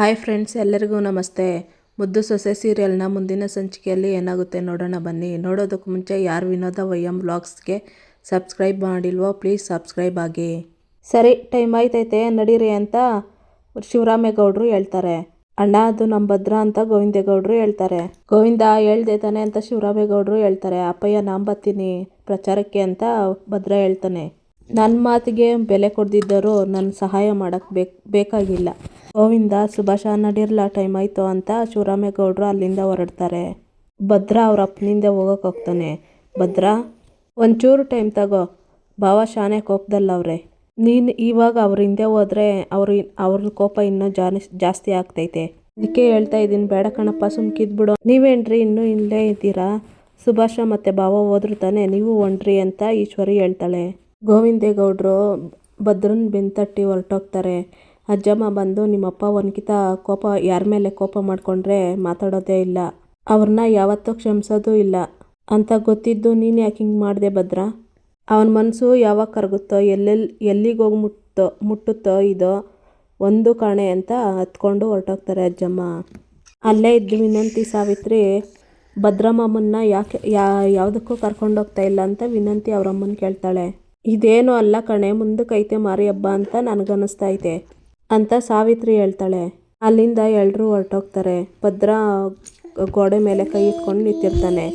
Hi friends, ಎಲ್ಲರಿಗೂ ನಮಸ್ತೆ. ಮುದ್ದು ಸೊಸೆ ಸೀರಿಯಲ್ನ ಮುಂದಿನ ಸಂಚಿಕೆಯಲ್ಲಿ ಏನಾಗುತ್ತೆ ನೋಡೋಣ ಬನ್ನಿ. ನೋಡೋದಕ್ಕೆ ಮುಂಚೆ ಯಾರು ವಿನೋದ ವೈಎಂ ಬ್ಲಾಗ್ಸ್ಗೆ ಸಬ್ಸ್ಕ್ರೈಬ್ ಮಾಡಿಲ್ವೋ, ಪ್ಲೀಸ್ ಸಬ್ಸ್ಕ್ರೈಬ್ ಆಗಿ. ಸರಿ, ಟೈಮ್ ಆಯ್ತೈತೆ, ನಡೀರಿ ಅಂತ ಶಿವರಾಮೇಗೌಡರು ಹೇಳ್ತಾರೆ. ಅಣ್ಣ, ಅದು ನಮ್ಮ ಭದ್ರ ಅಂತ ಗೋವಿಂದೇಗೌಡರು ಹೇಳ್ತಾರೆ. ಗೋವಿಂದ ಹೇಳ್ದೆ ತಾನೆ ಅಂತ ಶಿವರಾಮೇಗೌಡರು ಹೇಳ್ತಾರೆ. ಅಪ್ಪಯ್ಯ, ನಾನು ಬರ್ತೀನಿ ಪ್ರಚಾರಕ್ಕೆ ಅಂತ ಭದ್ರ ಹೇಳ್ತಾನೆ. ನನ್ನ ಮಾತಿಗೆ ಬೆಲೆ ಕೊಡ್ದಿದ್ದರು ನನ್ನ ಸಹಾಯ ಮಾಡೋಕ್ಕೆ ಬೇಕು ಬೇಕಾಗಿಲ್ಲ. ಗೋವಿಂದ, ಸುಭಾಷ, ನಡಿರ್ಲ ಟೈಮ್ ಆಯಿತು ಅಂತ ಶಿವರಾಮೇಗೌಡರು ಅಲ್ಲಿಂದ ಹೊರಡ್ತಾರೆ. ಭದ್ರ ಅವ್ರ ಅಪ್ಪನಿಂದ ಹೋಗೋಕೆ ಹೋಗ್ತಾನೆ. ಭದ್ರ, ಒಂಚೂರು ಟೈಮ್ ತಗೋ. ಭಾವ ಶಾನೆ ಕೋಪದಲ್ಲವ್ರೆ ನೀನು ಇವಾಗ ಅವ್ರ ಹಿಂದೆ ಹೋದ್ರೆ ಅವ್ರ ಅವ್ರ ಕೋಪ ಇನ್ನೂ ಜಾಸ್ತಿ ಆಗ್ತೈತೆ. ಅದಕ್ಕೆ ಹೇಳ್ತಾ ಇದ್ದೀನಿ, ಬೇಡ ಕಣಪ್ಪ ಸುಮ್ಕಿದ್ಬಿಡು ನೀವೇನ್ರಿ ಇನ್ನೂ ಇಲ್ಲೇ ಇದ್ದೀರಾ? ಸುಭಾಷ ಮತ್ತು ಭಾವ ಹೋದ್ರು ತಾನೆ, ನೀವು ಒಂಡ್ರಿ ಅಂತ ಈಶ್ವರಿ ಹೇಳ್ತಾಳೆ. ಗೋವಿಂದೇಗೌಡರು ಭದ್ರನ್ ಬೆನ್ತಟ್ಟಿ ಹೊರಟೋಗ್ತಾರೆ. ಅಜ್ಜಮ್ಮ ಬಂದು ನಿಮ್ಮಪ್ಪ ಒನ್ಕಿತ ಕೋಪ, ಯಾರ ಮೇಲೆ ಕೋಪ ಮಾಡಿಕೊಂಡ್ರೆ ಮಾತಾಡೋದೇ ಇಲ್ಲ. ಅವ್ರನ್ನ ಯಾವತ್ತೂ ಕ್ಷಮಿಸೋದು ಇಲ್ಲ. ಅಂತ ಗೊತ್ತಿದ್ದು ನೀನು ಯಾಕೆ ಹಿಂಗೆ ಮಾಡಿದೆ ಭದ್ರ? ಅವನ ಮನಸ್ಸು ಯಾವಾಗ ಕರಗುತ್ತೋ ಎಲ್ಲೆಲ್ಲಿ ಎಲ್ಲಿಗೆ ಹೋಗಿ ಮುಟ್ಟೋ, ಮುಟ್ಟುತ್ತೋ ಇದೋ ಒಂದು ಕಣೆ ಅಂತ ಹತ್ಕೊಂಡು ಹೊರಟೋಗ್ತಾರೆ ಅಜ್ಜಮ್ಮ. ಅಲ್ಲೇ ಇದ್ದು ವಿನಂತಿ ಸಾವಿತ್ರಿ ಭದ್ರಮ್ಮಮ್ಮನ್ನ ಯಾಕೆ, ಯಾ, ಯಾವುದಕ್ಕೂ ಕರ್ಕೊಂಡೋಗ್ತಾ ಇಲ್ಲ ಅಂತ ವಿನಂತಿ ಅವರಮ್ಮನ ಕೇಳ್ತಾಳೆ. ಇದೇನು ಅಲ್ಲ ಕಣೆ ಮುಂದಕ್ಕೆ ಮಾರಿ ಹಬ್ಬ ಅಂತ ನನಗನ್ನಿಸ್ತಾ ಐತೆ ಅಂತ ಸಾವಿತ್ರಿ ಹೇಳ್ತಾಳೆ. ಅಲ್ಲಿಂದ ಎಲ್ಲರೂ ಹೊರಟೋಗ್ತಾರೆ. ಭದ್ರ ಗೋಡೆ ಮೇಲೆ ಕೈ ಇಟ್ಕೊಂಡು ನಿಂತಿರ್ತಾನೆ.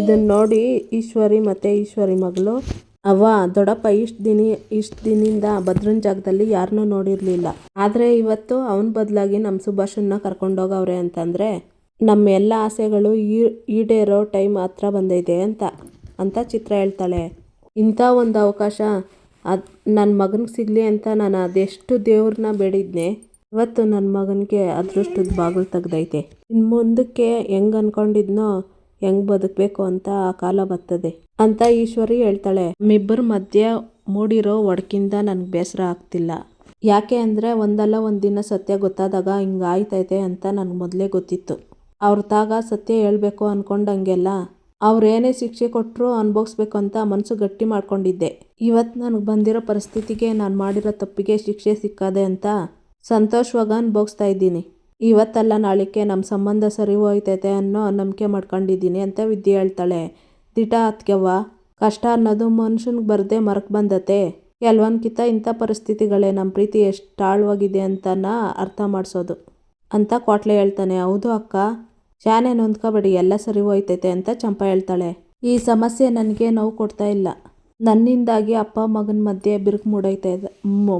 ಇದನ್ನು ನೋಡಿ ಈಶ್ವರಿ ಮತ್ತು ಈಶ್ವರಿ ಮಗಳು, ಅವ್ವ, ದೊಡ್ಡಪ್ಪ, ಇಷ್ಟು ದಿನ, ಇಷ್ಟು ದಿನದಿಂದ ಭದ್ರನ ಜಾಗದಲ್ಲಿ ಯಾರನ್ನೂ ನೋಡಿರಲಿಲ್ಲ. ಆದರೆ ಇವತ್ತು ಅವನ ಬದಲಾಗಿ ನಮ್ಮ ಸುಭಾಷನ್ನ ಕರ್ಕೊಂಡೋಗವ್ರೆ ಅಂತಂದರೆ ನಮ್ಮ ಎಲ್ಲ ಆಸೆಗಳು ಈಡೇರೋ ಟೈಮ್ ಹತ್ರ ಬಂದೈತೆ ಅಂತ ಅಂತ ಚಿತ್ರ ಹೇಳ್ತಾಳೆ. ಇಂಥ ಒಂದು ಅವಕಾಶ. ಅದು ನನ್ನ ಮಗನಿಗೆ ಸಿಗಲಿ ಅಂತ ನಾನು ಅದೆಷ್ಟು ದೇವ್ರನ್ನ ಬೇಡಿದ್ನೆ, ಇವತ್ತು ನನ್ನ ಮಗನಿಗೆ ಅದೃಷ್ಟದ ಬಾಗಿಲು ತೆಗ್ದೈತೆ. ಇನ್ನು ಮುಂದಕ್ಕೆ ಹೆಂಗೆ ಅನ್ಕೊಂಡಿದ್ನೋ, ಹೆಂಗೆ ಬದುಕಬೇಕು ಅಂತ ಆ ಕಾಲ ಬರ್ತದೆ ಅಂತ ಈಶ್ವರಿ ಹೇಳ್ತಾಳೆ. ನಮ್ಮಿಬ್ಬರ ಮಧ್ಯೆ ಮೂಡಿರೋ ಒಡಕಿಂದ ನನಗೆ ಬೇಸರ ಆಗ್ತಿಲ್ಲ. ಯಾಕೆ ಅಂದರೆ ಒಂದಲ್ಲ ಒಂದಿನ ದಿನ ಸತ್ಯ ಗೊತ್ತಾದಾಗ ಹಿಂಗೆ ಆಯ್ತೈತೆ ಅಂತ ನನಗೆ ಮೊದಲೇ ಗೊತ್ತಿತ್ತು. ಅವ್ರ ತಾಗ ಸತ್ಯ ಹೇಳಬೇಕು ಅಂದ್ಕೊಂಡಂಗೆಲ್ಲ ಅವ್ರೇನೇ ಶಿಕ್ಷೆ ಕೊಟ್ಟರು ಅನುಭವಿಸ್ಬೇಕು ಅಂತ ಮನಸ್ಸು ಗಟ್ಟಿ ಮಾಡಿಕೊಂಡಿದ್ದೆ. ಇವತ್ತು ನನಗೆ ಬಂದಿರೋ ಪರಿಸ್ಥಿತಿಗೆ ನಾನು ಮಾಡಿರೋ ತಪ್ಪಿಗೆ ಶಿಕ್ಷೆ ಸಿಕ್ಕದೆ ಅಂತ ಸಂತೋಷವಾಗಿ ಅನುಭವಿಸ್ತಾ ಇದ್ದೀನಿ. ಇವತ್ತಲ್ಲ ನಾಳಿಕೆ ನಮ್ಮ ಸಂಬಂಧ ಸರಿ ಹೋಯ್ತೈತೆ ಅನ್ನೋ ನಂಬಿಕೆ ಮಾಡ್ಕೊಂಡಿದ್ದೀನಿ ಅಂತ ವಿದ್ಯೆ ಹೇಳ್ತಾಳೆ. ದಿಟ ಅತ್ಗೆವ್ವ, ಕಷ್ಟ ಅನ್ನೋದು ಮನುಷ್ಯನಿಗೆ ಬರದೆ ಮರಕ್ ಬಂದತೆ. ಕೆಲವೊಂದ್ಕಿತ ಇಂಥ ಪರಿಸ್ಥಿತಿಗಳೇ ನಮ್ಮ ಪ್ರೀತಿ ಎಷ್ಟು ಆಳವಾಗಿದೆ ಅಂತನ ಅರ್ಥ ಮಾಡಿಸೋದು. ಅಂತ ಕೋಟ್ಲೆ ಹೇಳ್ತಾನೆ, ಹೌದು ಅಕ್ಕ ಶಾನೆ ನೊಂದ್ಕೋಬೇಡಿ, ಎಲ್ಲ ಸರಿ ಹೋಯ್ತೈತೆ ಅಂತ ಚಂಪಾ ಹೇಳ್ತಾಳೆ. ಈ ಸಮಸ್ಯೆ ನನಗೆ ನೋವು ಕೊಡ್ತಾ ಇಲ್ಲ. ನನ್ನಿಂದಾಗಿ ಅಪ್ಪ ಮಗನ ಮಧ್ಯೆ ಬಿರುಕು ಮೂಡೈತೆ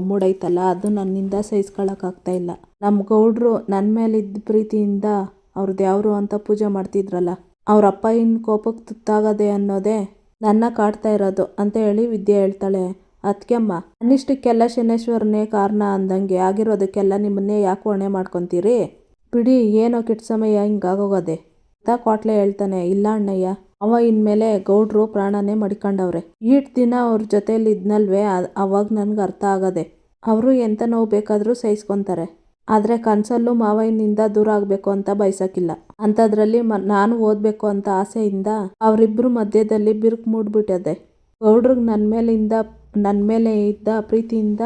ಮೂಡೈತಲ್ಲ, ಅದು ನನ್ನಿಂದ ಸಹಿಸ್ಕೊಳಕ್ಕಾಗ್ತಾ ಇಲ್ಲ. ನಮ್ಮ ಗೌಡ್ರು ನನ್ನ ಮೇಲಿದ್ದ ಪ್ರೀತಿಯಿಂದ ಅವ್ರದ್ದು ಯಾವರು ಅಂತ ಪೂಜೆ ಮಾಡ್ತಿದ್ರಲ್ಲ, ಅವ್ರ ಅಪ್ಪ ಇನ್ನು ಕೋಪಕ್ಕೆ ತುತ್ತಾಗದೆ ಅನ್ನೋದೇ ನನ್ನ ಕಾಡ್ತಾ ಇರೋದು ಅಂತ ಹೇಳಿ ವಿದ್ಯೆ ಹೇಳ್ತಾಳೆ. ಅದಕ್ಕೆಮ್ಮ ಅನ್ನಿಷ್ಟಕ್ಕೆಲ್ಲ ಶನೇಶ್ವರನೇ ಕಾರಣ ಅಂದಂಗೆ ಆಗಿರೋದಕ್ಕೆಲ್ಲ ನಿಮ್ಮನ್ನೇ ಯಾಕೆ ಹೊಣೆ ಮಾಡ್ಕೊತೀರಿ? ಬಿಡಿ, ಏನೋ ಕೆಟ್ಟ ಸಮಯ ಹಿಂಗಾಗೋಗದೆ ಅಂತ ಕ್ವಾಟ್ಲೆ ಹೇಳ್ತಾನೆ, ಇಲ್ಲ ಅಣ್ಣಯ್ಯ, ಅವ ಇನ್ಮೇಲೆ ಗೌಡ್ರು ಪ್ರಾಣನೇ ಮಡಿಕೊಂಡವ್ರೆ. ಈಟ್ ದಿನ ಅವ್ರ ಜೊತೆಲಿ ಇದ್ನಲ್ವೇ ಅವಾಗ ನನ್ಗೆ ಅರ್ಥ ಆಗದೆ. ಅವರು ಎಂಥ ನೋವು ಬೇಕಾದರೂ ಸಹಿಸ್ಕೊತಾರೆ. ಆದರೆ ಕನಸಲ್ಲೂ ಮಾವಯ್ಯನಿಂದ ದೂರ ಆಗಬೇಕು ಅಂತ ಬಯಸಕ್ಕಿಲ್ಲ. ಅಂಥದ್ರಲ್ಲಿ ಮ, ನಾನು ಓದಬೇಕು ಅಂತ ಆಸೆಯಿಂದ ಅವರಿಬ್ಬರು ಮಧ್ಯದಲ್ಲಿ ಬಿರುಕು ಮೂಡ್ಬಿಟ್ಟದೆ. ಗೌಡ್ರಿಗೆ ನನ್ನ ಮೇಲಿಂದ ನನ್ನ ಮೇಲೆ ಇದ್ದ ಪ್ರೀತಿಯಿಂದ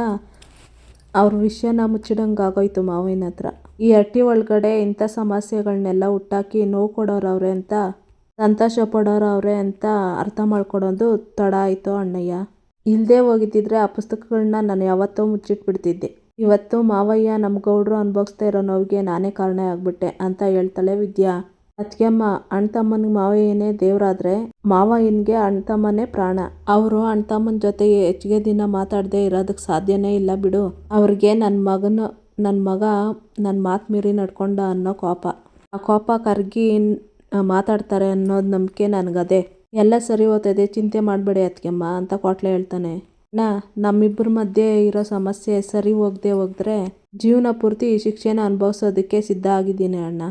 ಅವ್ರ ವಿಷಯನ ಮುಚ್ಚಿಡಂಗೆ ಆಗೋಯ್ತು ಮಾವಿನ ಹತ್ರ. ಈ ಹಟ್ಟಿ ಒಳಗಡೆ ಇಂಥ ಸಮಸ್ಯೆಗಳನ್ನೆಲ್ಲ ಹುಟ್ಟಾಕಿ ನೋವು ಕೊಡೋರವ್ರೆ ಅಂತ, ಸಂತೋಷ ಅವರೇ ಅಂತ ಅರ್ಥ ಮಾಡ್ಕೊಡೋದು ತಡ ಆಯಿತು ಅಣ್ಣಯ್ಯ. ಇಲ್ಲದೆ ಹೋಗಿದ್ದಿದ್ರೆ ಆ ಪುಸ್ತಕಗಳನ್ನ ನಾನು ಯಾವತ್ತೋ ಮುಚ್ಚಿಟ್ಬಿಡ್ತಿದ್ದೆ. ಇವತ್ತು ಮಾವಯ್ಯ ನಮ್ಮ ಗೌಡ್ರು ಅನುಭವಿಸ್ತಾ ಇರೋ ನೋವಿಗೆ ನಾನೇ ಕಾರಣ ಆಗ್ಬಿಟ್ಟೆ ಅಂತ ಹೇಳ್ತಾಳೆ ವಿದ್ಯಾ. ಅದಕ್ಕೆಮ್ಮ ಅಣ್ಣ ತಮ್ಮನಿಗೆ ಮಾವಯ್ಯನೇ ದೇವರಾದ್ರೆ ಮಾವಯ್ಯನಿಗೆ ಅಣ್ಣ ತಮ್ಮನೇ ಪ್ರಾಣ. ಅವರು ಅಣ್ಣ ತಮ್ಮನ ಜೊತೆ ಹೆಚ್ಚಿಗೆ ದಿನ ಮಾತಾಡದೆ ಇರೋದಕ್ಕೆ ಸಾಧ್ಯನೇ ಇಲ್ಲ ಬಿಡು. ಅವ್ರಿಗೆ ನನ್ನ ಮಗನ ನನ್ನ ಮಗ ನನ್ನ ಮಾತು ಮೀರಿ ನಡ್ಕೊಂಡ ಅನ್ನೋ ಕೋಪ. ಆ ಕೋಪ ಕರ್ಗಿ ಮಾತಾಡ್ತಾರೆ ಅನ್ನೋದು ನಂಬಿಕೆ ನನಗದೇ. ಎಲ್ಲ ಸರಿ ಹೋಗ್ತದೆ ಚಿಂತೆ ಮಾಡಬೇಡಿ ಅತ್ತಿಗೆಮ್ಮ ಅಂತ ಕೋಟ್ಲೆ ಹೇಳ್ತಾನೆ. ನಾ, ನಮ್ಮಿಬ್ಬರ ಮಧ್ಯೆ ಇರೋ ಸಮಸ್ಯೆ ಸರಿ ಹೋಗದೆ ಹೋಗಿದ್ರೆ ಜೀವನ ಪೂರ್ತಿ ಶಿಕ್ಷೆನ ಅನುಭವಿಸೋದಕ್ಕೆ ಸಿದ್ಧ ಆಗಿದ್ದೀನಿ ಅಣ್ಣ.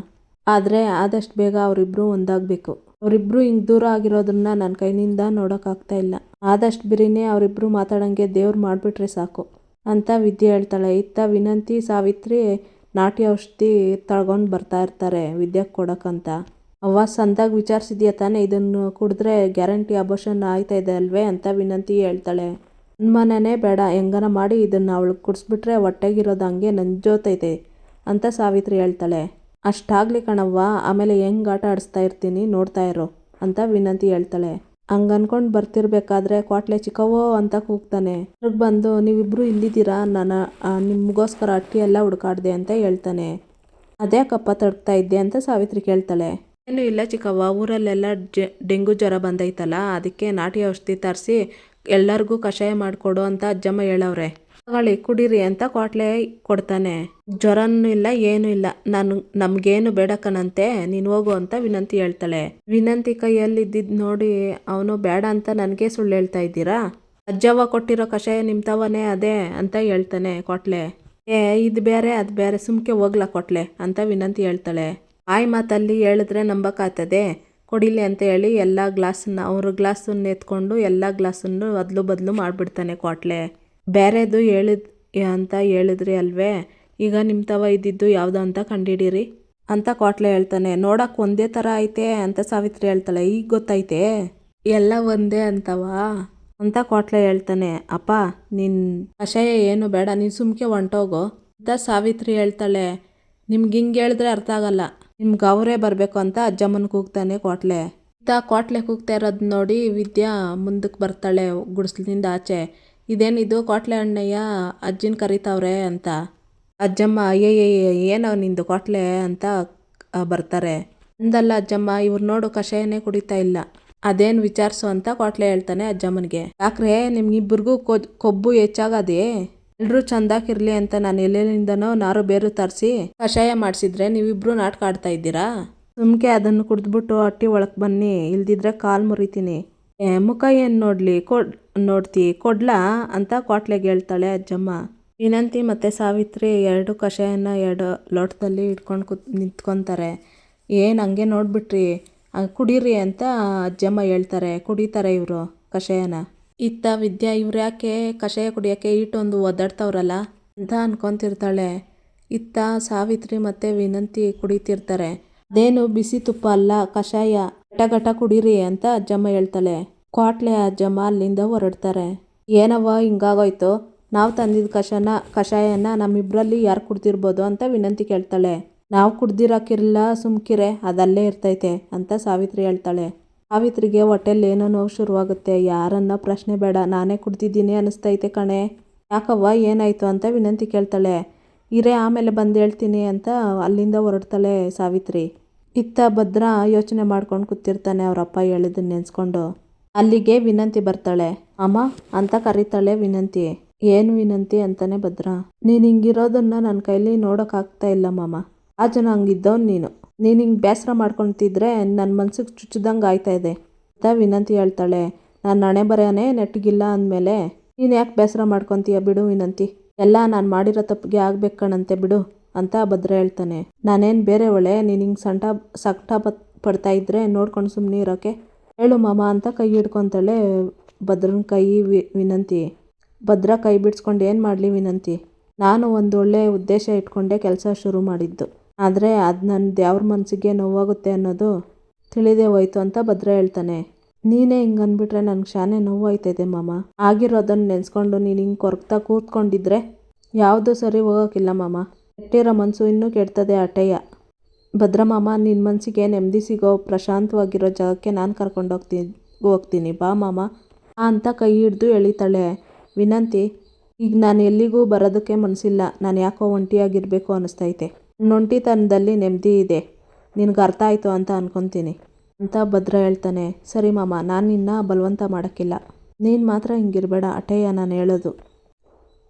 ಆದರೆ ಆದಷ್ಟು ಬೇಗ ಅವರಿಬ್ಬರು ಒಂದಾಗಬೇಕು. ಅವರಿಬ್ಬರು ಹಿಂಗೆ ದೂರ ಆಗಿರೋದನ್ನ ನನ್ನ ಕೈನಿಂದ ನೋಡೋಕ್ಕಾಗ್ತಾ ಇಲ್ಲ. ಆದಷ್ಟು ಬಿರಿನೇ ಅವರಿಬ್ಬರು ಮಾತಾಡೋಂಗೆ ದೇವ್ರು ಮಾಡಿಬಿಟ್ರೆ ಸಾಕು. ಅಂತ ವಿದ್ಯೆ ಹೇಳ್ತಾಳೆ. ಇತ್ತ ವಿನಂತಿ ಸಾವಿತ್ರಿ ನಾಟಿ ಔಷಧಿ ತಗೊಂಡು ಬರ್ತಾ ಇರ್ತಾರೆ ವಿದ್ಯೆಗೆ ಕೊಡೋಕ್ಕಂತ ಅವ್ವ ಸಂದಾಗ ವಿಚಾರಿಸಿದ್ಯಾ ತಾನೇ? ಇದನ್ನು ಕುಡಿದ್ರೆ ಗ್ಯಾರಂಟಿ ಅಬೋಷನ್ ಆಯ್ತಾ ಇದೆ ಅಲ್ವೇ ಅಂತ ವಿನಂತಿ ಹೇಳ್ತಾಳೆ. ಅನುಮಾನನೇ ಬೇಡ. ಹೆಂಗನ ಮಾಡಿ ಇದನ್ನು ಅವಳಿಗೆ ಕುಡಿಸ್ಬಿಟ್ರೆ ಹೊಟ್ಟೆಗಿರೋದು ಹಂಗೆ ನಂಜೋತೈತೆ ಅಂತ ಸಾವಿತ್ರಿ ಹೇಳ್ತಾಳೆ. ಅಷ್ಟಾಗ್ಲಿ ಕಣವ್ವ, ಆಮೇಲೆ ಹೆಂಗ್ ಆಟ ಆಡಿಸ್ತಾ ಇರ್ತೀನಿ ನೋಡ್ತಾ ಇರು ಅಂತ ವಿನಂತಿ ಹೇಳ್ತಾಳೆ. ಹಂಗೆ ಅನ್ಕೊಂಡು ಬರ್ತಿರ್ಬೇಕಾದ್ರೆ ಕ್ವಾಟ್ಲೆ ಚಿಕ್ಕವೋ ಅಂತ ಕೂಗ್ತಾನೆ. ಹೊರಗೆ ಬಂದು, ನೀವಿಬ್ರು ಇಲ್ಲಿದ್ದೀರಾ? ನಾನು ನಿಮಗೋಸ್ಕರ ಅಟ್ಟಿ ಎಲ್ಲ ಹುಡ್ಕಾಡ್ದೆ ಅಂತ ಹೇಳ್ತಾನೆ. ಅದೇ ಕಪ್ಪ ತಡ್ತಾ ಇದ್ದೆ ಅಂತ ಸಾವಿತ್ರಿ ಕೇಳ್ತಾಳೆ. ಏನು ಇಲ್ಲ ಚಿಕ್ಕವ್ವ, ಊರಲ್ಲೆಲ್ಲ ಜ, ಡೆಂಗು ಜ್ವರ ಬಂದೈತಲ್ಲ, ಅದಕ್ಕೆ ನಾಟಿ ಔಷಧಿ ತರಿಸಿ ಎಲ್ಲರಿಗೂ ಕಷಾಯ ಮಾಡಿಕೊಡು ಅಂತ ಅಜ್ಜಮ್ಮ ಹೇಳವ್ರೆ. ತಗೊಳ್ಳಿ, ಕುಡೀರಿ ಅಂತ ಕ್ವಾಟ್ಲೆ ಕೊಡ್ತಾನೆ. ಜ್ವರನೂ ಇಲ್ಲ, ಏನೂ ಇಲ್ಲ. ನಾನು, ನಮ್ಗೇನು ಬೇಡಕ್ಕನಂತೆ ನೀನು ಹೋಗು ಅಂತ ವಿನಂತಿ ಹೇಳ್ತಾಳೆ. ವಿನಂತಿ ಕೈಯಲ್ಲಿ ಇದ್ದಿದ್ ನೋಡಿ ಅವನು ಬೇಡ ಅಂತ ನನಗೆ ಸುಳ್ಳು ಹೇಳ್ತಾ ಇದ್ದೀರಾ? ಅಜ್ಜವ್ವ ಕೊಟ್ಟಿರೋ ಕಷಾಯ ನಿಮ್ತವನೇ ಅದೇ ಅಂತ ಹೇಳ್ತಾನೆ ಕೊಟ್ಲೆ ಏ, ಇದು ಬೇರೆ, ಅದು ಬೇರೆ, ಸುಮ್ಕೆ ಹೋಗ್ಲಾ ಕೊಟ್ಲೆ ಅಂತ ವಿನಂತಿ ಹೇಳ್ತಾಳೆ. ಆಯ್ ಮಾತಲ್ಲಿ ಹೇಳಿದ್ರೆ ನಂಬಕ್ಕಾಗ್ತದೆ ಕೊಡಿಲಿ ಅಂತ ಹೇಳಿ ಎಲ್ಲ ಗ್ಲಾಸನ್ನ ಅವ್ರ ಗ್ಲಾಸನ್ನ ಎತ್ಕೊಂಡು ಎಲ್ಲ ಗ್ಲಾಸನ್ನು ಅದ್ಲು ಬದಲು ಮಾಡಿಬಿಡ್ತಾನೆ ಕ್ವಾಟ್ಲೆ. ಬೇರೆದು ಹೇಳಿದ್, ಅಂತ ಹೇಳಿದ್ರಿ ಅಲ್ವೇ? ಈಗ ನಿಮ್ಮ ತವ ಇದ್ದಿದ್ದು ಯಾವುದು ಅಂತ ಕಂಡಿಡೀರಿ? ಅಂತ ಕೋಟ್ಲೆ ಹೇಳ್ತಾನೆ. ನೋಡಕ್ಕೆ ಒಂದೇ ಥರ ಐತೆ ಅಂತ ಸಾವಿತ್ರಿ ಹೇಳ್ತಾಳೆ. ಈಗ ಗೊತ್ತೈತೆ? ಎಲ್ಲ ಒಂದೇ ಅಂತವಾ? ಅಂತ ಕೋಟ್ಲೆ ಹೇಳ್ತಾನೆ. ಅಪ್ಪ ನಿನ್ನ ಕಷಾಯ ಏನು ಬೇಡ, ನೀನು ಸುಮ್ಕೆ ಹೊಂಟೋಗು. ಅಂತ ಸಾವಿತ್ರಿ ಹೇಳ್ತಾಳೆ. ನಿಮ್ಗೆ ಹಿಂಗೆ ಹೇಳಿದ್ರೆ ಅರ್ಥ ಆಗಲ್ಲ. ನಿಮ್ಗೆ ಅವರೇ ಬರಬೇಕು ಅಂತ ಅಜ್ಜಮ್ಮನ ಕೂಗ್ತಾನೆ ಕೋಟ್ಲೆ. ಇತ್ತ ಕೋಟ್ಲೆ ಕೂಗ್ತಾ ಇರೋದು ನೋಡಿ ವಿದ್ಯಾ ಮುಂದಕ್ಕೆ ಬರ್ತಾಳೆ ಗುಡಿಸ್ಲಿನಿಂದ ಆಚೆ. ಇದೇನಿದು ಕೋಟ್ಲೆ ಅಣ್ಣಯ್ಯ ಅಜ್ಜಿನ ಕರಿತಾವ್ರೆ ಅಂತ. ಅಜ್ಜಮ್ಮ, ಅಯ್ಯಯ್ಯ ಏನೋ ನಿಂದು ಕೋಟ್ಲೆ ಅಂತ ಬರ್ತಾರೆ. ಅಂದಲ್ಲ ಅಜ್ಜಮ್ಮ, ಇವ್ರು ನೋಡು ಕಷಾಯನೇ ಕುಡಿತಾ ಇಲ್ಲ. ಅದೇನು ವಿಚಾರಿಸು ಅಂತ ಕೋಟ್ಲೆ ಹೇಳ್ತಾನೆ ಅಜ್ಜಮ್ಮನಿಗೆ. ಯಾಕ್ರೆ ನಿಮ್ಗಿಬ್ಬರಿಗೂ ಕೊಬ್ಬು ಹೆಚ್ಚಾಗದೆ? ಎಲ್ಲರೂ ಚಂದಾಕಿರ್ಲಿ ಅಂತ ನಾನು ಎಲ್ಲೆಲ್ಲಿಂದನೋ ನಾರು ಬೇರು ತರಿಸಿ ಕಷಾಯ ಮಾಡಿಸಿದ್ರೆ ನೀವಿಬ್ರು ನಾಟಕ ಆಡ್ತಾ ಇದ್ದೀರಾ? ಸುಮ್ಕೆ ಅದನ್ನು ಕುಡಿದ್ಬಿಟ್ಟು ಅಟ್ಟಿ ಒಳಗೆ ಬನ್ನಿ, ಇಲ್ದಿದ್ರೆ ಕಾಲು ಮುರಿತೀನಿ. ಮುಖ ಏನು ನೋಡಲಿ? ಕೊಡ್ ನೋಡ್ತಿ, ಕೊಡ್ಲಾ ಅಂತ ಕ್ವಾಟ್ಲೆಗೆ ಹೇಳ್ತಾಳೆ ಅಜ್ಜಮ್ಮ. ವಿನಂತಿ ಮತ್ತು ಸಾವಿತ್ರಿ ಎರಡು ಕಷಾಯನ ಎರಡು ಲೋಟದಲ್ಲಿ ಇಟ್ಕೊಂಡು ಕುತ್, ನಿಂತ್ಕೊತಾರೆ. ಏನು ಹಂಗೆ ನೋಡ್ಬಿಟ್ರಿ ಕುಡೀರಿ ಅಂತ ಅಜ್ಜಮ್ಮ ಹೇಳ್ತಾರೆ. ಕುಡಿತಾರೆ ಇವರು ಕಷಾಯನ. ಇತ್ತ ವಿದ್ಯಾ ಇವ್ರು ಯಾಕೆ ಕಷಾಯ ಕುಡಿಯೋಕ್ಕೆ ಈಟೊಂದು ಒದ್ದಾಡ್ತವ್ರಲ್ಲ ಅಂತ ಅನ್ಕೊತಿರ್ತಾಳೆ. ಇತ್ತ ಸಾವಿತ್ರಿ ಮತ್ತು ವಿನಂತಿ ಕುಡಿತಿರ್ತಾರೆ. ಅದೇನು ಬಿಸಿ ತುಪ್ಪ ಅಲ್ಲ, ಕಷಾಯ ಘಟ ಘಟ ಕುಡೀರಿ ಅಂತ ಅಜ್ಜಮ್ಮ ಹೇಳ್ತಾಳೆ. ಕ್ವಾಟ್ಲೆ ಅಜ್ಜಮ್ಮ ಅಲ್ಲಿಂದ ಹೊರಡ್ತಾರೆ. ಏನವ್ವ, ಹಿಂಗಾಗೋಯ್ತು? ನಾವು ತಂದಿದ್ದ ಕಷನ, ಕಷಾಯನ ನಮ್ಮಿಬ್ಬರಲ್ಲಿ ಯಾರು ಕುಡ್ದಿರ್ಬೋದು ಅಂತ ವಿನಂತಿ ಕೇಳ್ತಾಳೆ. ನಾವು ಕುಡ್ದಿರಕ್ಕಿರಲ್ಲ ಸುಮ್ಕಿರೆ, ಅದಲ್ಲೇ ಇರ್ತೈತೆ ಅಂತ ಸಾವಿತ್ರಿ ಹೇಳ್ತಾಳೆ. ಸಾವಿತ್ರಿಗೆ ಹೊಟ್ಟೆಲಿ ಏನೋ ನೋವು ಶುರುವಾಗುತ್ತೆ. ಯಾರನ್ನ ಪ್ರಶ್ನೆ ಬೇಡ, ನಾನೇ ಕುಡ್ದಿದ್ದೀನಿ ಅನಿಸ್ತೈತೆ ಕಣೆ. ಯಾಕವ್ವ, ಏನಾಯಿತು ಅಂತ ವಿನಂತಿ ಕೇಳ್ತಾಳೆ. ಇರೇ ಆಮೇಲೆ ಬಂದು ಹೇಳ್ತೀನಿ ಅಂತ ಅಲ್ಲಿಂದ ಹೊರಡ್ತಾಳೆ ಸಾವಿತ್ರಿ. ಇತ್ತ ಭದ್ರ ಯೋಚನೆ ಮಾಡ್ಕೊಂಡು ಕೂತಿರ್ತಾನೆ ಅವರಪ್ಪ ಹೇಳಿದ್ದನ್ನು ನೆನೆಸ್ಕೊಂಡು. ಅಲ್ಲಿಗೆ ವಿನಂತಿ ಬರ್ತಾಳೆ. ಅಮ್ಮ, ಅಂತ ಕರೀತಾಳೆ ವಿನಂತಿ. ಏನು ವಿನಂತಿ ಅಂತಾನೆ ಭದ್ರ. ನೀನು ಹಿಂಗಿರೋದನ್ನ ನನ್ನ ಕೈಲಿ ನೋಡೋಕ್ಕಾಗ್ತಾ ಇಲ್ಲ ಮಾಮ. ಆ ಜನ ಹಂಗಿದ್ದವನು ನೀನು. ನೀನು ಹಿಂಗೆ ಬೇಸರ ಮಾಡ್ಕೊತಿದ್ರೆ ನನ್ನ ಮನ್ಸಿಗೆ ಚುಚ್ಚಿದಂಗೆ ಆಯ್ತಾ ಇದೆ. ಅಂತ ವಿನಂತಿ ಹೇಳ್ತಾಳೆ. ನಾನು ಹಣೆ ಬರೆಯನೇ ನೆಟ್ಟಗಿಲ್ಲ ಅಂದಮೇಲೆ ನೀನು ಯಾಕೆ ಬೇಸರ ಮಾಡ್ಕೊತೀಯ ಬಿಡು ವಿನಂತಿ. ಎಲ್ಲ ನಾನು ಮಾಡಿರೋ ತಪ್ಪಿಗೆ ಆಗ್ಬೇಕು ಕಣಂತೆ ಬಿಡು ಅಂತ ಭದ್ರ ಹೇಳ್ತಾನೆ. ನಾನೇನು ಬೇರೆ ಒಳ್ಳೆ, ನೀನು ಹಿಂಗೆ ಸಂಟ, ಸಂಕಟ ಪಡ್ತಾ ಇದ್ರೆ ನೋಡ್ಕೊಂಡು ಸುಮ್ಮನೆ ಇರೋಕೆ ಹೇಳು ಮಾಮ ಅಂತ ಕೈ ಹಿಡ್ಕೊತಾಳೆ ಭದ್ರನ ಕೈ ವಿನಂತಿ. ಭದ್ರ ಕೈ ಬಿಡಿಸ್ಕೊಂಡು ಏನು ಮಾಡಲಿ ವಿನಂತಿ? ನಾನು ಒಂದು ಒಳ್ಳೆ ಉದ್ದೇಶ ಇಟ್ಕೊಂಡೆ ಕೆಲಸ ಶುರು ಮಾಡಿದ್ದು. ಆದರೆ ಅದು ನನ್ನ ದೇವ್ರ ಮನಸ್ಸಿಗೆ ನೋವಾಗುತ್ತೆ ಅನ್ನೋದು ತಿಳಿದೇ ಹೋಯ್ತು ಅಂತ ಭದ್ರ ಹೇಳ್ತಾನೆ. ನೀನೇ ಹಿಂಗೆ ಅಂದ್ಬಿಟ್ರೆ ನನಗೆ ಶಾನೆ ನೋವಾಯ್ತೈತೆ ಮಾಮ. ಆಗಿರೋದನ್ನು ನೆನೆಸ್ಕೊಂಡು ನೀನು ಹಿಂಗೆ ಕೊರಗ್ತಾ ಕೂತ್ಕೊಂಡಿದ್ರೆ ಯಾವುದೂ ಸರಿ ಹೋಗೋಕ್ಕಿಲ್ಲ ಮಾಮ. ಕೆಟ್ಟಿರೋ ಮನಸ್ಸು ಇನ್ನೂ ಕೆಡ್ತದೆ ಅಟೆಯ ಭದ್ರ ಮಾಮ ನಿನ್ನ ಮನಸ್ಸಿಗೆ ನೆಮ್ಮದಿ ಸಿಗೋ ಪ್ರಶಾಂತವಾಗಿರೋ ಜಾಗಕ್ಕೆ ನಾನು ಕರ್ಕೊಂಡು ಹೋಗ್ತೀನಿ. ಬಾ ಮಾಮ. ಅಂತ ಕೈ ಹಿಡ್ದು ಎಳಿತಾಳೆ. ವಿನಂತಿ, ಈಗ ನಾನು ಎಲ್ಲಿಗೂ ಬರೋದಕ್ಕೆ ಮನಸ್ಸಿಲ್ಲ ನಾನು ಯಾಕೋ ಒಂಟಿಯಾಗಿರಬೇಕು ಅನ್ನಿಸ್ತೈತೆ. ನೊಂಟಿತನದಲ್ಲಿ ನೆಮ್ಮದಿ ಇದೆ. ನಿನಗೆ ಅರ್ಥ ಆಯಿತು ಅಂತ ಅನ್ಕೊತೀನಿ. ಅಂತ ಭದ್ರ ಹೇಳ್ತಾನೆ. ಸರಿ ಮಾಮ, ನಾನು ನಿನ್ನ ಬಲವಂತ ಮಾಡೋಕ್ಕಿಲ್ಲ. ನೀನು ಮಾತ್ರ ಹಿಂಗಿರಬೇಡ ಅಟೆಯ ನಾನು ಹೇಳೋದು.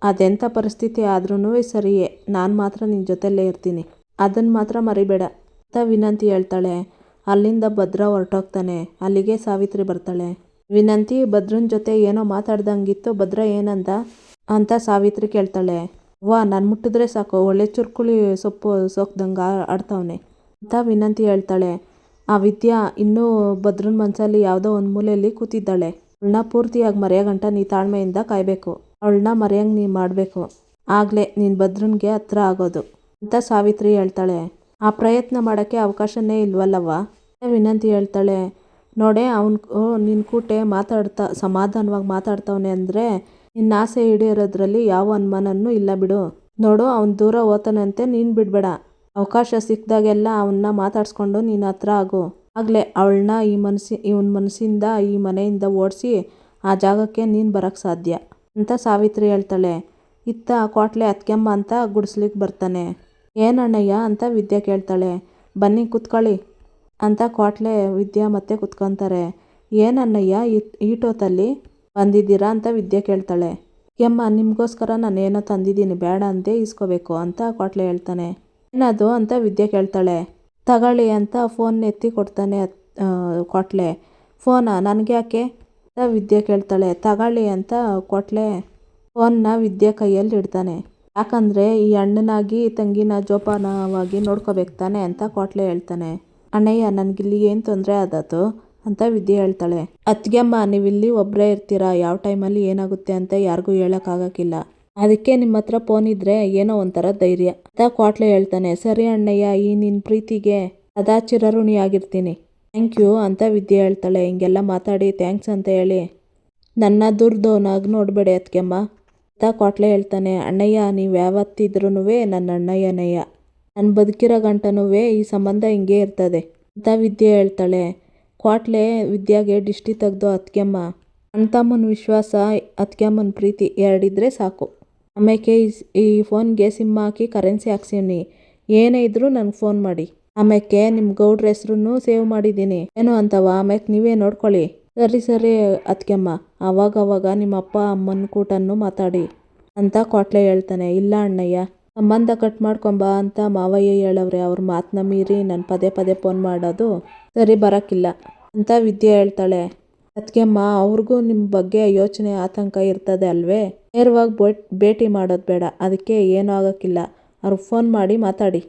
ಅದೆಂಥ ಪರಿಸ್ಥಿತಿ ಆದ್ರೂ ಸರಿಯೇ. ನಾನು ಮಾತ್ರ ನಿನ್ನ ಜೊತೆಲೇ ಇರ್ತೀನಿ. ಅದನ್ನು ಮಾತ್ರ ಮರಿಬೇಡ. ಅಂತ ವಿನಂತಿ ಹೇಳ್ತಾಳೆ. ಅಲ್ಲಿಂದ ಭದ್ರ ಹೊರಟೋಗ್ತಾನೆ. ಅಲ್ಲಿಗೆ ಸಾವಿತ್ರಿ ಬರ್ತಾಳೆ. ವಿನಂತಿ, ಭದ್ರನ ಜೊತೆ ಏನೋ ಮಾತಾಡ್ದಂಗಿತ್ತು, ಭದ್ರ ಏನಂದ? ಅಂತ ಸಾವಿತ್ರಿ ಕೇಳ್ತಾಳೆ. ವಾ, ನಾನು ಮುಟ್ಟಿದ್ರೆ ಸಾಕು. ಒಳ್ಳೆ ಚುರ್ಕುಳಿ ಸೊಪ್ಪು ಸೋಕ್ದಂಗೆ ಆಡ್ತಾವನೆ. ಅಂತ ವಿನಂತಿ ಹೇಳ್ತಾಳೆ. ಆ ವಿದ್ಯಾ ಇನ್ನೂ ಭದ್ರನ ಮನಸ್ಸಲ್ಲಿ ಯಾವುದೋ ಒಂದು ಮೂಲೆಯಲ್ಲಿ ಕೂತಿದ್ದಾಳೆ. ಅವಳನ್ನ ಪೂರ್ತಿಯಾಗಿ ಮರೆಯೋಗಂಟ ನೀ ತಾಳ್ಮೆಯಿಂದ ಕಾಯಬೇಕು. ಅವಳನ್ನ ಮರೆಯಂಗೆ ನೀ ಮಾಡಬೇಕು. ಆಗಲೇ, ನೀನು ಭದ್ರನಿಗೆ ಹತ್ರ ಆಗೋದು. ಅಂತ ಸಾವಿತ್ರಿ ಹೇಳ್ತಾಳೆ. ಆ ಪ್ರಯತ್ನ ಮಾಡೋಕ್ಕೆ ಅವಕಾಶನೇ ಇಲ್ವಲ್ಲವ್ವ? ವಿನಂತಿ ಹೇಳ್ತಾಳೆ, ನೋಡೆ, ಅವನು ನಿನ್ನ ಕೂಟೆ ಮಾತಾಡ್ತಾ, ಸಮಾಧಾನವಾಗಿ ಮಾತಾಡ್ತವನೆ ಅಂದರೆ ನಿನ್ನ ಆಸೆ ಈಡೇರೋದ್ರಲ್ಲಿ ಯಾವ ಅನುಮಾನನೂ ಇಲ್ಲ ಬಿಡು. ನೋಡು, ಅವ್ನು ದೂರ ಓತಾನಂತೆ ನೀನು ಬಿಡಬೇಡ. ಅವಕಾಶ ಸಿಕ್ಕಿದಾಗೆಲ್ಲ ಅವನ್ನ ಮಾತಾಡಿಸ್ಕೊಂಡು ನೀನು ಹತ್ರ ಆಗು. ಆಗಲೇ ಅವಳನ್ನ ಈ ಮನಸ್ಸಿ ಇವನ ಮನಸ್ಸಿಂದ ಈ ಮನೆಯಿಂದ ಓಡಿಸಿ ಆ ಜಾಗಕ್ಕೆ ನೀನು ಬರೋಕ್ಕೆ ಸಾಧ್ಯ ಅಂತ ಸಾವಿತ್ರಿ ಹೇಳ್ತಾಳೆ. ಇತ್ತ ಕ್ವಾಟ್ಲೆ ಅತ್ಕೆಮ್ಮ ಅಂತ ಗುಡಿಸ್ಲಿಕ್ಕೆ ಬರ್ತಾನೆ. ಏನಣ್ಣಯ್ಯ ಅಂತ ವಿದ್ಯಾ ಕೇಳ್ತಾಳೆ. ಬನ್ನಿ ಕೂತ್ಕೊಳ್ಳಿ ಅಂತ ಕ್ವಾಟ್ಲೆ ವಿದ್ಯಾ ಮತ್ತೆ ಕುತ್ಕೊತಾರೆ. ಏನಣ್ಣಯ್ಯ ಈಟೋತಲ್ಲಿ ಬಂದಿದ್ದೀರಾ ಅಂತ ವಿದ್ಯೆ ಕೇಳ್ತಾಳೆ. ಯಮ್ಮ ನಿಮಗೋಸ್ಕರ ನಾನು ಏನೋ ತಂದಿದ್ದೀನಿ, ಬೇಡ ಅಂತ ಇಸ್ಕೋಬೇಕು ಅಂತ ಕ್ವಾಟ್ಲೆ ಹೇಳ್ತಾನೆ. ಏನದು ಅಂತ ವಿದ್ಯೆ ಕೇಳ್ತಾಳೆ. ತಗೊಳ್ಳಿ ಅಂತ ಫೋನ್ ಎತ್ತಿ ಕೊಡ್ತಾನೆ ಕ್ವಾಟ್ಲೆ. ಫೋನಾ ನನಗೆ ಯಾಕೆ ಅಂತ ವಿದ್ಯೆ ಕೇಳ್ತಾಳೆ. ತಗೊಳ್ಳಿ ಅಂತ ಕೊಟ್ಲೆ ಫೋನ್ನ ವಿದ್ಯೆ ಕೈಯಲ್ಲಿ ಇಡ್ತಾನೆ. ಯಾಕಂದರೆ ಈ ಅಣ್ಣನಾಗಿ ತಂಗಿನ ಜೋಪಾನವಾಗಿ ನೋಡ್ಕೋಬೇಕು ತಾನೆ ಅಂತ ಕೋಟ್ಲೆ ಹೇಳ್ತಾನೆ. ಅಣ್ಣಯ್ಯ, ನನಗಿಲ್ಲಿ ಏನು ತೊಂದರೆ ಆದತ್ತು ಅಂತ ವಿದ್ಯೆ ಹೇಳ್ತಾಳೆ. ಅತ್ತಿಗೆಮ್ಮ, ನೀವಿಲ್ಲಿ ಒಬ್ಬರೇ ಇರ್ತೀರಾ? ಯಾವ ಟೈಮಲ್ಲಿ ಏನಾಗುತ್ತೆ ಅಂತ ಯಾರಿಗೂ ಹೇಳೋಕ್ಕಾಗಕ್ಕಿಲ್ಲ. ಅದಕ್ಕೆ ನಿಮ್ಮ ಹತ್ರ ಫೋನ್ ಇದ್ರೆ ಏನೋ ಒಂಥರ ಧೈರ್ಯ, ಅಂತ ಕೋಟ್ಲೆ ಹೇಳ್ತಾನೆ. ಸರಿ ಅಣ್ಣಯ್ಯ, ಈ ನಿನ್ನ ಪ್ರೀತಿಗೆ ಅದಾ ಚಿರಋಣಿಯಾಗಿರ್ತೀನಿ ಥ್ಯಾಂಕ್ ಯು, ಅಂತ ವಿದ್ಯೆ ಹೇಳ್ತಾಳೆ. ಹಿಂಗೆಲ್ಲ ಮಾತಾಡಿ ಥ್ಯಾಂಕ್ಸ್ ಅಂತ ಹೇಳಿ. ನನ್ನ ದುರ್ದೋನಾಗಿ ನೋಡಬೇಡಿ ಅತ್ಕೆಮ್ಮ ಅಂತ ಕ್ವಾಟ್ಲೆ ಹೇಳ್ತಾನೆ, ಅಣ್ಣಯ್ಯ, ನೀವು ಯಾವತ್ತಿದ್ರೂ ನನ್ನ ಅಣ್ಣಯ್ಯನಯ್ಯ. ನಾನು ಬದುಕಿರೋ ಗಂಟನೂ ಈ ಸಂಬಂಧ ಹಿಂಗೆ ಇರ್ತದೆ. ಅಂತ ವಿದ್ಯೆ ಹೇಳ್ತಾಳೆ. ಕ್ವಾಟ್ಲೆ ವಿದ್ಯಾಗೆ ದಿಷ್ಟಿ ತೆಗ್ದು ಅತ್ಕೆಮ್ಮ ಅಂತಮ್ಮನ ವಿಶ್ವಾಸ ಅತ್ಕೆಮ್ಮನ ಪ್ರೀತಿ ಎರಡಿದ್ರೆ ಸಾಕು. ಆಮೇಲೆ ಈ ಫೋನ್ಗೆ ಸಿಮ್ ಹಾಕಿ ಕರೆನ್ಸಿ ಹಾಕ್ಸೀನಿ ಏನೇ ಇದ್ರೂ ನನಗೆ ಫೋನ್ ಮಾಡಿ. ಆಮೇಲೆ ನಿಮ್ಮ ಗೌಡ್ರ ಹೆಸ್ರು ಸೇವ್ ಮಾಡಿದ್ದೀನಿ. ಏನು ಅಂತವ? ಆಮೇಲೆ ನೀವೇ ನೋಡ್ಕೊಳ್ಳಿ. ಸರಿ ಸರಿ ಅತ್ತಿಗೆಮ್ಮ ಅವಾಗವಾಗ ನಿಮ್ಮ ಅಪ್ಪ ಅಮ್ಮನ ಕೂಟನ್ನು ಮಾತಾಡಿ ಅಂತ ಕೋಟ್ಲೆ ಹೇಳ್ತಾನೆ. ಇಲ್ಲ ಅಣ್ಣಯ್ಯ, ಸಂಬಂಧ ಕಟ್ ಮಾಡ್ಕೊಂಬ ಅಂತ ಮಾವಯ್ಯ ಹೇಳವ್ರೆ, ಅವ್ರ ಮಾತನ್ನ ಮೀರಿ ನಾನು ಪದೇ ಪದೇ ಫೋನ್ ಮಾಡೋದು ಸರಿ ಬರೋಕ್ಕಿಲ್ಲ ಅಂತ ವಿದ್ಯೆ ಹೇಳ್ತಾಳೆ. ಅದಕ್ಕೆಮ್ಮ ಅವ್ರಿಗೂ ನಿಮ್ಮ ಬಗ್ಗೆ ಯೋಚನೆ ಆತಂಕ ಇರ್ತದೆ ಅಲ್ವೇ? ನೇರವಾಗಿ ಭೇಟಿ ಮಾಡೋದು ಬೇಡ ಅದಕ್ಕೆ ಏನೂ ಆಗೋಕ್ಕಿಲ್ಲ. ಅವ್ರಿಗೆ ಫೋನ್ ಮಾಡಿ ಮಾತಾಡಿ.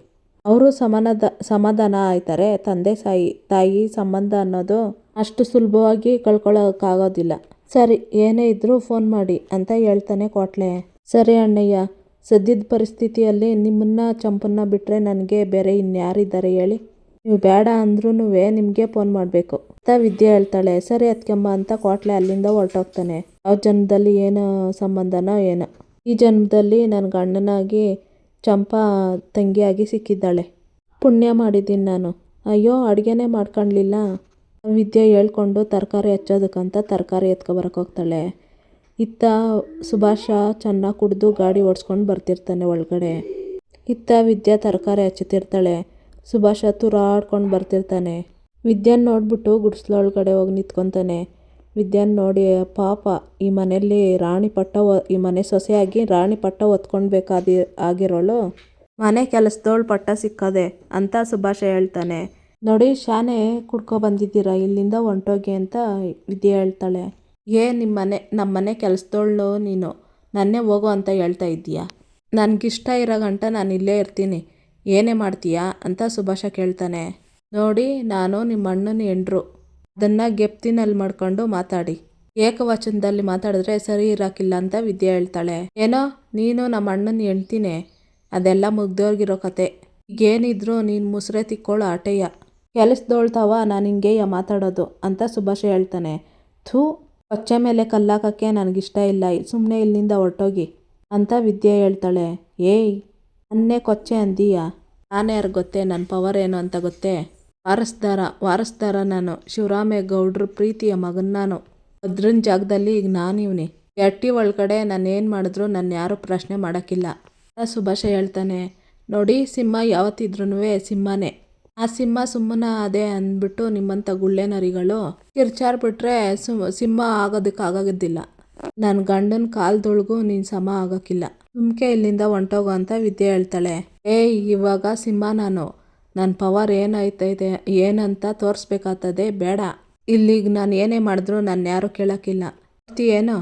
ಅವರು ಸಮಾನದ, ಸಮಾಧಾನ ಆಯ್ತಾರೆ, ತಂದೆ ಸಾಯಿ, ತಾಯಿ ಸಂಬಂಧ ಅನ್ನೋದು ಅಷ್ಟು ಸುಲಭವಾಗಿ ಕಳ್ಕೊಳ್ಳೋಕ್ಕಾಗೋದಿಲ್ಲ ಸರಿ, ಏನೇ ಇದ್ದರೂ ಫೋನ್ ಮಾಡಿ ಅಂತ ಹೇಳ್ತಾನೆ ಕೋಟ್ಲೆ. ಸರಿ ಅಣ್ಣಯ್ಯ, ಸದ್ಯದ ಪರಿಸ್ಥಿತಿಯಲ್ಲಿ ನಿಮ್ಮನ್ನ ಚಂಪನ್ನ ಬಿಟ್ಟರೆ ನನಗೆ ಬೇರೆ ಇನ್ಯಾರಿದ್ದಾರೆ ಹೇಳಿ? ನೀವು ಬೇಡ ಅಂದ್ರೂ ನಿಮಗೆ ಫೋನ್ ಮಾಡಬೇಕು. ಅಂತ ವಿದ್ಯೆ ಹೇಳ್ತಾಳೆ. ಸರಿ ಅತ್ಕೆಂಬ ಅಂತ ಕೋಟ್ಲೆ ಅಲ್ಲಿಂದ ಹೊರಟೋಗ್ತಾನೆ. ಯಾವ ಜನ್ಮದಲ್ಲಿ ಏನು ಸಂಬಂಧನೋ ಏನೋ. ಈ ಜನ್ಮದಲ್ಲಿ ನನ್ನ ಗಂಡನಾಗಿ ಚಂಪಾ ತಂಗಿಯಾಗಿ ಸಿಕ್ಕಿದ್ದಾಳೆ. ಪುಣ್ಯ ಮಾಡಿದ್ದೀನಿ ನಾನು. ಅಯ್ಯೋ, ಅಡುಗೆನೇ ಮಾಡ್ಕೊಳ್ಳಲಿಲ್ಲ ವಿದ್ಯೆ ಹೇಳ್ಕೊಂಡು ತರಕಾರಿ ಹಚ್ಚೋದಕ್ಕಂತ ತರಕಾರಿ ಎತ್ಕೊಬರಕ್ಕೆ ಹೋಗ್ತಾಳೆ. ಇತ್ತ ಸುಭಾಷ ಚೆನ್ನಾಗಿ ಕುಡಿದು ಗಾಡಿ ಓಡಿಸ್ಕೊಂಡು ಬರ್ತಿರ್ತಾನೆ ಒಳಗಡೆ. ಇತ್ತ ವಿದ್ಯಾ ತರಕಾರಿ ಹಚ್ಚುತ್ತಿರ್ತಾಳೆ. ಸುಭಾಷ ತುರಾಡ್ಕೊಂಡು ಬರ್ತಿರ್ತಾನೆ. ವಿದ್ಯಾನ ನೋಡ್ಬಿಟ್ಟು ಗುಡಿಸ್ಲೊಳಗಡೆ ಹೋಗಿ ನಿಂತ್ಕೊತಾನೆ. ವಿದ್ಯಾನ ನೋಡಿ, ಪಾಪ, ಈ ಮನೆಯಲ್ಲಿ ರಾಣಿ ಪಟ್ಟ ಈ ಮನೆ ಸೊಸೆಯಾಗಿ ರಾಣಿ ಪಟ್ಟ ಹೊತ್ಕೊಳ್ಬೇಕಾದಿ ಆಗಿರೋಳು. ಮನೆ ಕೆಲಸದವಳು ಪಟ್ಟ ಸಿಕ್ಕದೆ ಅಂತ ಸುಭಾಷ ಹೇಳ್ತಾನೆ. ನೋಡಿ, ಶಾನೆ ಕುಡ್ಕೊ ಬಂದಿದ್ದೀರಾ? ಇಲ್ಲಿಂದ ಹೊಂಟೋಗಿ ಅಂತ ವಿದ್ಯೆ ಹೇಳ್ತಾಳೆ. ಏ ನಿಮ್ಮನೆ ನಮ್ಮನೆ ನಮ್ಮ ಮನೆ ಕೆಲಸದವಳು ನೀನು, ನನ್ನೇ ಹೋಗು ಅಂತ ಹೇಳ್ತಾ ಇದ್ದೀಯಾ? ನನಗಿಷ್ಟ ಇರೋ ಗಂಟ ನಾನು ಇಲ್ಲೇ ಇರ್ತೀನಿ. ಏನೇ ಮಾಡ್ತೀಯಾ? ಅಂತ ಸುಭಾಷ ಕೇಳ್ತಾನೆ. ನೋಡಿ, ನಾನು ನಿಮ್ಮ ಅಣ್ಣನ ಹೆಂಡ್ರು. ಅದನ್ನು ಗೆಪ್ತಿನಲ್ಲಿ ಮಾಡ್ಕೊಂಡು ಮಾತಾಡಿ. ಏಕವಚನದಲ್ಲಿ ಮಾತಾಡಿದ್ರೆ ಸರಿ ಇರೋಕ್ಕಿಲ್ಲ ಅಂತ ವಿದ್ಯೆ ಹೇಳ್ತಾಳೆ. ಏನೋ, ನೀನು ನಮ್ಮ ಅಣ್ಣನ ಎಣ್ತೀನಿ ಅದೆಲ್ಲ ಮುಗ್ದೋರ್ಗಿರೋ ಕತೆ. ಈಗೇನಿದ್ರು ನೀನು ಮುಸ್ರೆ ತಿಕ್ಕೊಳ್ಳೋ ಆಟೆಯ. ಕೆಲಸದೋಳ್ತಾವ ನಾನು ಹಿಂಗೆ ಮಾತಾಡೋದು ಅಂತ ಸುಭಾಷ ಹೇಳ್ತಾನೆ. ಥೂ ಕೊಚ್ಚೆ ಮೇಲೆ ಕಲ್ಲಾಕಕ್ಕೆ ನನಗಿಷ್ಟ ಇಲ್ಲ ಸುಮ್ಮನೆ ಇಲ್ಲಿಂದ ಹೊರಟೋಗಿ ಅಂತ ವಿದ್ಯೆ ಹೇಳ್ತಾಳೆ. ಏಯ್, ಅನ್ನೇ ಕೊಚ್ಚೆ ಅಂದೀಯ? ನಾನು ಯಾರು ಗೊತ್ತೇ ನನ್ನ ಪವರ್ ಏನು ಅಂತ ಗೊತ್ತೇ? ವಾರಸ್ದಾರ ವಾರಸ್ದಾರ ನಾನು ಶಿವರಾಮೇಗೌಡ್ರ ಪ್ರೀತಿಯ ಮಗನ ನಾನು. ಅದ್ರನ್ ಜಾಗದಲ್ಲಿ ಈಗ ನಾನು ಇವನಿ. ಎಟ್ಟಿ ಒಳಗಡೆ ನಾನು ಏನು ಮಾಡಿದ್ರು ನನ್ನ ಯಾರೂ ಪ್ರಶ್ನೆ ಮಾಡೋಕ್ಕಿಲ್ಲ ಸುಭಾಷ ಹೇಳ್ತಾನೆ. ನೋಡಿ, ಸಿಂಹ ಯಾವತ್ತಿದ್ರೂ ಸಿಂಹನೇ. ಆ ಸಿಂಹ ಸುಮ್ಮನ ಅದೇ ಅಂದ್ಬಿಟ್ಟು ನಿಮ್ಮಂಥ ಗುಳ್ಳೆ ನರಿಗಳು ಕಿರ್ಚಾಡ್ಬಿಟ್ರೆ ಸುಮ್ ಸಿಂಹ ಆಗೋದಕ್ಕೆ ಆಗೋದಿಲ್ಲ ನನ್ನ ಗಂಡನ ಕಾಲ್ದೊಳಗು ನೀನು ಸಮ ಆಗೋಕ್ಕಿಲ್ಲ. ಸುಮ್ಕೆ ಇಲ್ಲಿಂದ ಹೊಂಟೋಗೋ ಅಂತ ವಿದ್ಯೆ ಹೇಳ್ತಾಳೆ. ಏಯ್, ಇವಾಗ ಸಿಂಹ ನಾನು. ನನ್ನ ಪವರ್ ಏನಾಯ್ತೈತೆ, ಏನಂತ ತೋರಿಸ್ಬೇಕಾಗ್ತದೆ ಬೇಡ. ಇಲ್ಲಿಗೆ ನಾನು ಏನೇ ಮಾಡಿದ್ರು ನಾನು ಯಾರೂ ಕೇಳೋಕ್ಕಿಲ್ಲ. ಏನೋ?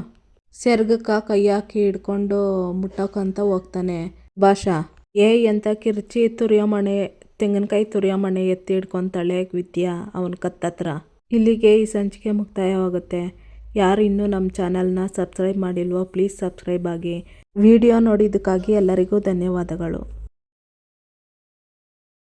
ಸೆರ್ಗಕ್ಕೆ ಕೈ ಹಾಕಿ ಹಿಡ್ಕೊಂಡು ಮುಟ್ಟೋಕಂತ ಹೋಗ್ತಾನೆ ಭಾಷಾ. ಏಯ್ ಅಂತ ಕಿರ್ಚಿ ತುರಿಯೋ ಮಣೆ ತೆಂಗಿನಕಾಯಿ ತುರಿಯೋ ಮಣೆ ಎತ್ತಿ ಹಿಡ್ಕೊಂತಾಳೆ ವಿದ್ಯಾ ಅವನ ಕತ್ತತ್ರ. ಇಲ್ಲಿಗೆ ಈ ಸಂಚಿಕೆ ಮುಕ್ತಾಯವಾಗುತ್ತೆ. ಯಾರು ಇನ್ನೂ ನಮ್ಮ ಚಾನಲ್ನ ಸಬ್ಸ್ಕ್ರೈಬ್ ಮಾಡಿಲ್ವೋ, ಪ್ಲೀಸ್ ಸಬ್ಸ್ಕ್ರೈಬ್ ಆಗಿ. ವಿಡಿಯೋ ನೋಡಿದ್ದಕ್ಕಾಗಿ ಎಲ್ಲರಿಗೂ ಧನ್ಯವಾದಗಳು.